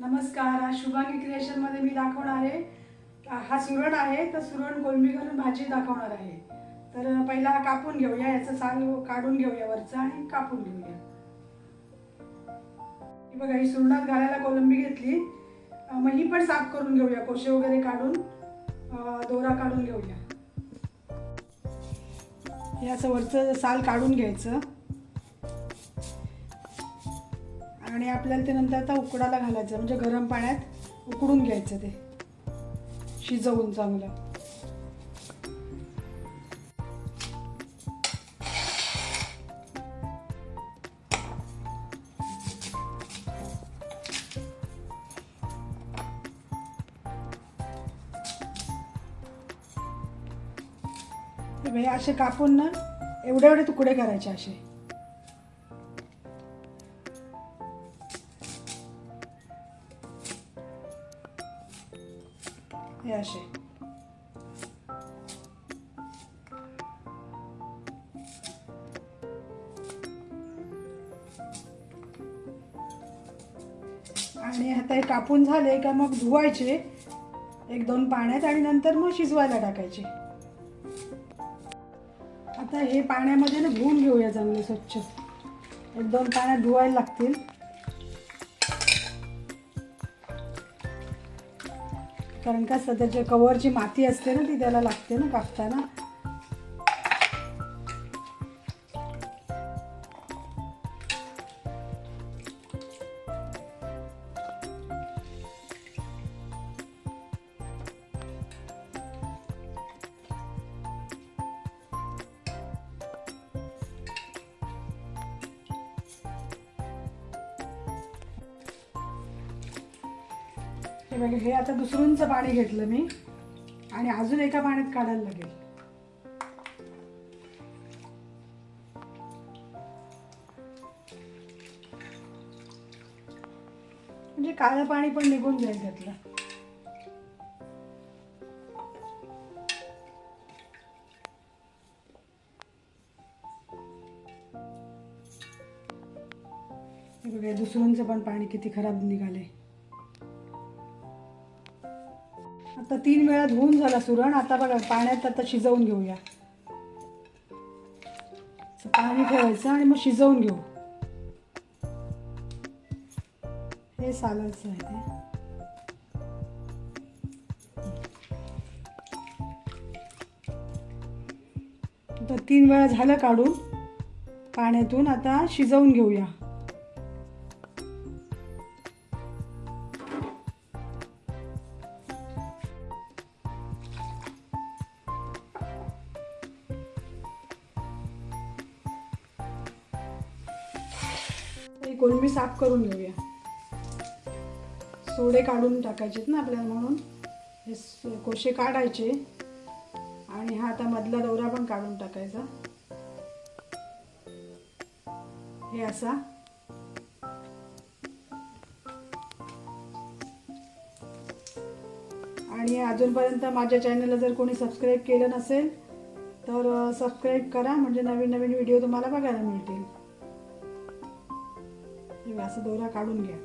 नमस्कार आज शुभांगी क्रिएशनमध्ये मी दाखवणार आहे. हा सुरण आहे तर सुरण कोलमी घालून भाजी दाखवणार आहे. तर पहिला कापून घेऊया याचं साल काढून घेऊया वरचं आणि कापून घेऊया. बघा ही सुरणात घालायला कोलंबी घेतली. मग ही पण साफ करून घेऊया कोशे वगैरे काढून. दोरा काढून घेऊया. हे असं वरचं साल काढून घ्यायचं. आणि आपल्याला ते नंतर आता उकडायला घालायचं म्हणजे गरम पाण्यात उकडून घ्यायचं ते. शिजवून चांगलं. असे कापून ना एवढे एवढे तुकडे करायचे असे. आणि आता हे कापून झाले का मग धुवायचे. एक दोन पाण्यात आणि नंतर मग शिजवायला टाकायचे. आता हे पाण्यामध्ये ना धुवून घेऊया चांगले स्वच्छ. एक दोन पाण्यात धुवायला लागतील. कारण का सध्याच्या कवरची माती असते ना ती त्याला लागते ना कापताना. हे बघा हे आता दुसरूंचं पाणी घेतलं मी. आणि अजून एका पाण्यात काढायला लागेल. म्हणजे काळं पाणी पण निघून जाईल त्यातलं. हे बघा दुसरूंचं पण पाणी किती खराब निघाले. आता तीन वेळा धुवून झाला सुरण आता बघा पाण्यात आता शिजवून घेऊया. पाणी ठेवायचं आणि मग शिजवून घेऊ. हे सालाचं आहे ते. तीन वेळा झालं काढून पाण्यातून आता शिजवून घेऊया. ही साफ करून घेऊया. सोडे काढून टाकायचेत ना आपल्याला म्हणून. हे कोशे काढायचे. आणि हा आता मधला दौरा पण काढून टाकायचा. हे असा. आणि अजूनपर्यंत माझ्या चॅनलला जर कोणी सबस्क्राईब केलं नसेल तर सबस्क्राईब करा. म्हणजे नवीन नवीन व्हिडिओ तुम्हाला बघायला मिळतील. हे असं दोरा काढून घ्या.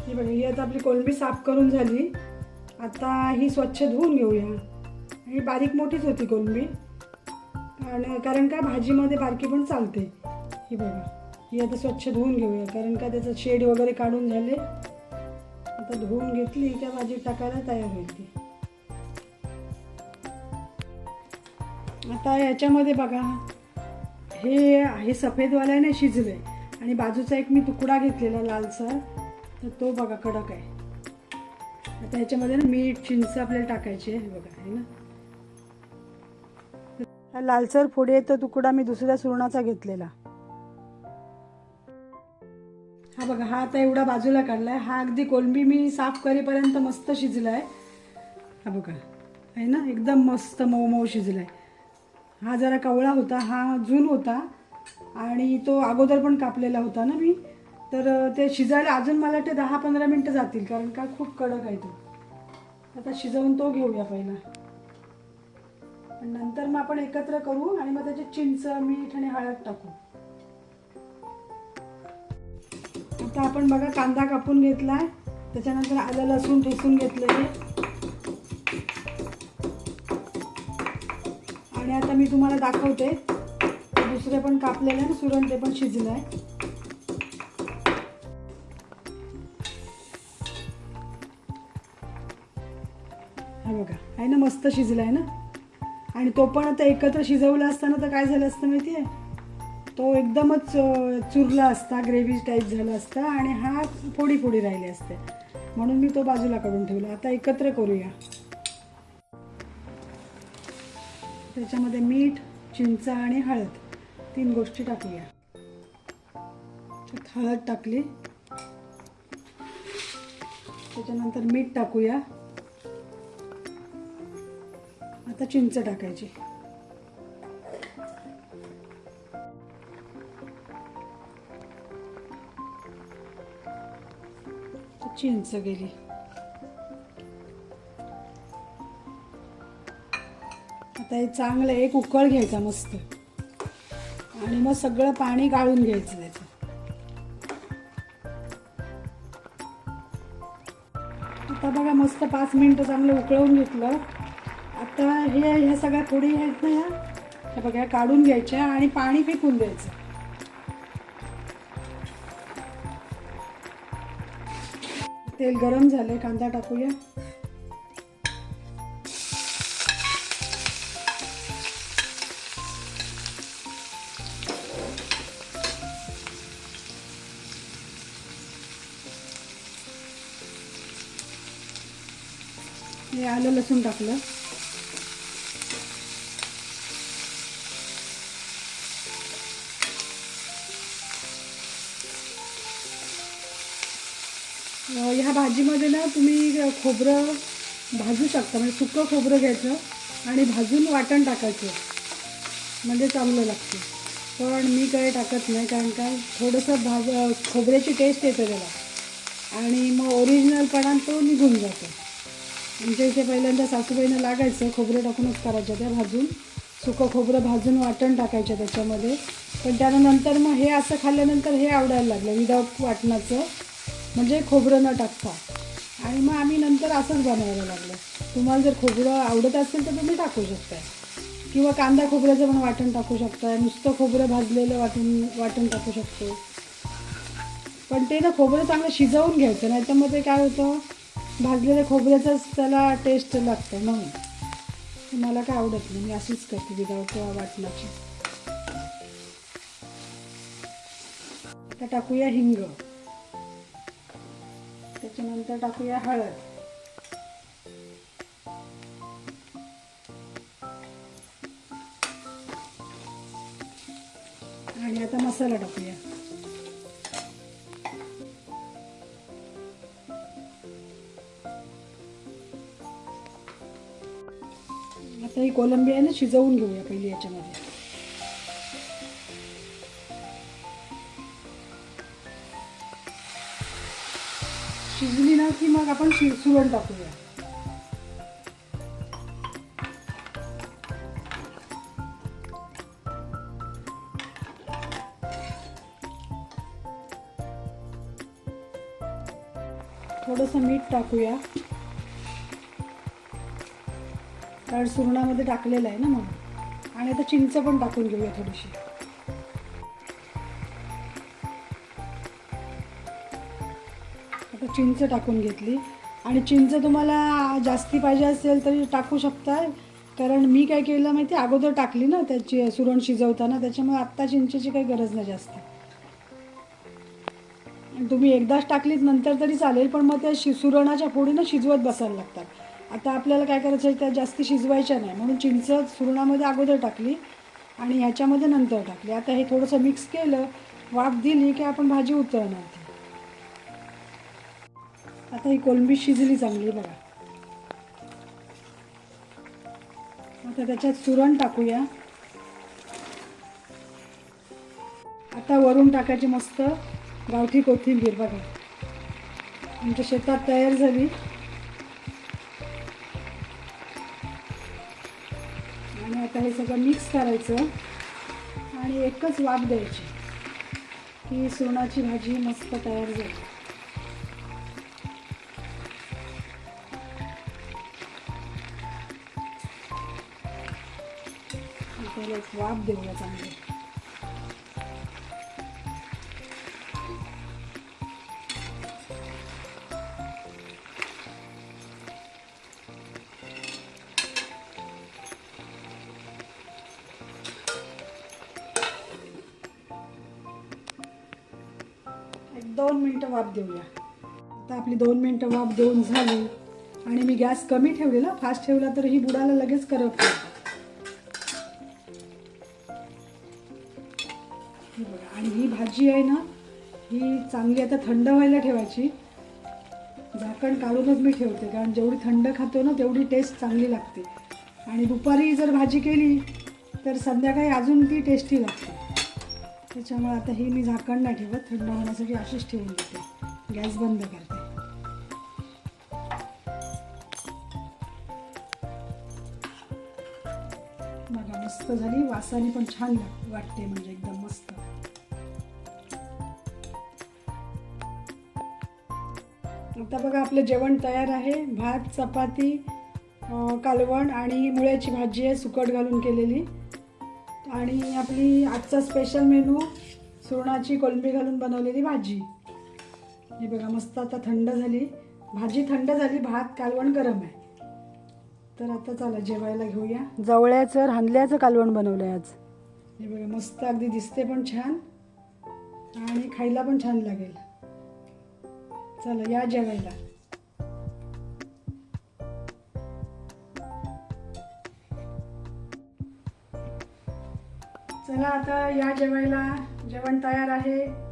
ही बघा ही आता आपली कोलंबी साफ करून झाली. आता ही स्वच्छ धुवून घेऊया. ही बारीक मोठीच होती कोलंबी. आणि कारण का भाजीमध्ये बारकी पण चालते. ही बघा ही आता स्वच्छ धुवून घेऊया. कारण का त्याचं शेड वगैरे काढून झाले. आता धुवून घेतली त्या भाजी टाकायला तयार होईल ती. आता याच्यामध्ये बघा हे हे सफेदवाल्याने शिजले. आणि बाजूचा एक मी तुकडा घेतलेला लालसर. तर तो बघा कडक आहे. आता याच्यामध्ये ना मीठ चिंच आपल्याला टाकायची आहे बघा आहे ना? हा लालसर तो तुकडा मी दुसऱ्या सुरणाचा घेतलेला. हा बघा हा आता एवढा बाजूला काढलाय. हा अगदी कोलंबी मी साफ करेपर्यंत मस्त शिजलाय. हा बघा आहे ना? एकदम मस्त मऊ मऊ शिजलाय. हा जरा कवळा होता हा जून होता आणि तो अगोदर पण कापलेला होता ना मी. तर ते शिजायला अजून मला वाटते दहा पंधरा मिनटं जातील कारण का खूप कडक आहे तो. आता शिजवून तो घेऊया पहिला. नंतर मग आपण एकत्र करू आणि मग त्याचे चिंच मीठ आणि हळद टाकू. आता आपण बघा कांदा कापून घेतला त्याच्यानंतर आलं लसूण ठेसून घेतलेले आहे मी तुम्हाला दाखवते. दुसरे पण कापलेले आणि सुरण ते पण शिजलं आहे हा बघा आहे ना मस्त शिजलं आहे ना? आणि तो पण आता एकत्र शिजवला असताना तर काय झालं असतं माहिती आहे तो एकदमच चुरला असता ग्रेव्ही टाईप झाला असता आणि हा फोडी फोडी राहिले असते. म्हणून मी तो बाजूला काढून ठेवला. आता एकत्र करूया. त्याच्यामध्ये मीठ चिंच आणि हळद. तीन गोष्टी टाकूया हळद टाकली. त्याच्यानंतर मीठ टाकूया. आता चिंच टाकायची. चिंच गेली. आता हे चांगलं एक उकळ घ्यायचा मस्त. आणि मग सगळं पाणी गाळून घ्यायचं त्याचं आता बघा मस्त पाच मिनटं चांगलं उकळवून घेतलं. आता हे ह्या सगळ्या फोडी आहेत ना ह्या? ह्या बघा काढून घ्यायच्या आणि पाणी फेकून द्यायचं. तेल गरम झाले कांदा टाकूया. हे आलं लसूण टाकलं. ह्या भाजीमध्ये ना तुम्ही खोबरं भाजू शकता म्हणजे सुकं खोबरं घ्यायचं आणि भाजून वाटण टाकायचं. म्हणजे चांगलं लागतं. पण मी काही टाकत नाही कारण का थोडंसं भाज खोबऱ्याची टेस्ट येते त्याला. आणि मग ओरिजिनलपणा तो निघून जातो. आमच्या इथे पहिल्यांदा सासूबाईनं लागायचं खोबरं टाकूनच करायच्या त्या भाजून. सुकं खोबरं भाजून वाटण टाकायचं त्याच्यामध्ये. पण त्यानंतर मग हे असं खाल्ल्यानंतर हे आवडायला लागलं विदाऊट वाटणाचं. म्हणजे खोबरं न टाकता. आणि मग आम्ही नंतर असंच बनवायला लागलं. तुम्हाला जर खोबरं आवडत असेल तर तुम्ही टाकू शकता किंवा कांदा खोबऱ्याचं पण वाटण टाकू शकता नुसतं खोबरं भाजलेलं वाटण वाटण टाकू शकतो. पण ते ना खोबरं चांगलं शिजवून घ्यायचं नाही तर मग ते काय होतं? भाजलेल्या खोबऱ्याचाच त्याला टेस्ट लागतं म्हणून मला काय आवडत नाही मी अशीच करते विदाऊट वाटणाची. आता टाकूया हिंग. त्याच्यानंतर टाकूया हळद. आणि आता मसाला टाकूया. आता ही कोलंबी आहे ना शिजवून घेऊया पहिली याच्यामध्ये. शिजली ना की मग आपण शि सुरण टाकूया. थोडंसं मीठ टाकूया. कारण सुरणामध्ये टाकलेलं आहे ना म्हणून. आणि आता चिंच पण टाकून घेऊया थोडीशी. आता चिंच टाकून घेतली. आणि चिंच तुम्हाला जास्ती पाहिजे असेल तरी टाकू शकता कारण मी काय केलं माहिती अगोदर टाकली ना त्याची सुरण शिजवताना. त्याच्यामुळे आत्ता चिंचेची काही गरज नाही जास्त. तुम्ही एकदाच टाकलीत नंतर तरी चालेल. पण मग त्या शि सुरणाच्या फोडी ना शिजवत बसायला लागतात. आता आपल्याला काय करायचं आहे त्या जास्ती शिजवायच्या नाही. म्हणून चिंच सुरणामध्ये अगोदर टाकली आणि ह्याच्यामध्ये नंतर टाकली. आता हे थोडंसं मिक्स केलं वाफ दिली की आपण भाजी उतरणार ती आता ही कोलंबी शिजली चांगली बघा. आता त्याच्यात सुरण टाकूया. आता वरून टाकायची मस्त गावठी कोथिंबीर बघा. आमच्या शेतात तयार झाली. आणि सगळं मिक्स करायचं आणि एकच वाफ द्यायची. की सोनाची भाजी मस्त तयार झाली. त्याला एक वाफ देऊया चांगली. दोन मिनटं वाफ देऊया. आता आपली दोन मिनटं वाफ देऊन झाली. आणि मी गॅस कमी ठेवलेला फास्ट ठेवला तर ही बुडाला लगेच करपते बघा आणि ही भाजी आहे ना ही चांगली आता थंड व्हायला ठेवायची. झाकण काढूनच मी ठेवते कारण जेवढी थंड खातो ना तेवढी टेस्ट चांगली लागते. आणि दुपारी जर भाजी केली तर संध्याकाळी अजून ती टेस्टी लागते. त्याच्यामुळे आता हे मी झाकण नाही ठेवत थंड होण्यासाठी अशीच ठेवून देते. गॅस बंद करते. बघा मस्त झाली. वासाने पण छान वाटते म्हणजे एकदम मस्त. आता बघा आपलं जेवण तयार आहे. भात चपाती कालवण आणि मुळ्याची भाजी आहे सुकट घालून केलेली. आणि आपली आजचा स्पेशल मेनू सुरणाची कोलंबी घालून बनवलेली भाजी. हे बघा मस्त आता थंड झाली. भाजी थंड झाली भात कालवण गरम आहे. तर आता चला जेवायला घेऊया. जवळ्याचं रांधल्याचं कालवण बनवलं आहे आज. हे बघा मस्त अगदी दिसते पण छान. आणि खायला पण छान लागेल. चला या जेवायला. चला आता या जेवायला. जेवण तयार आहे.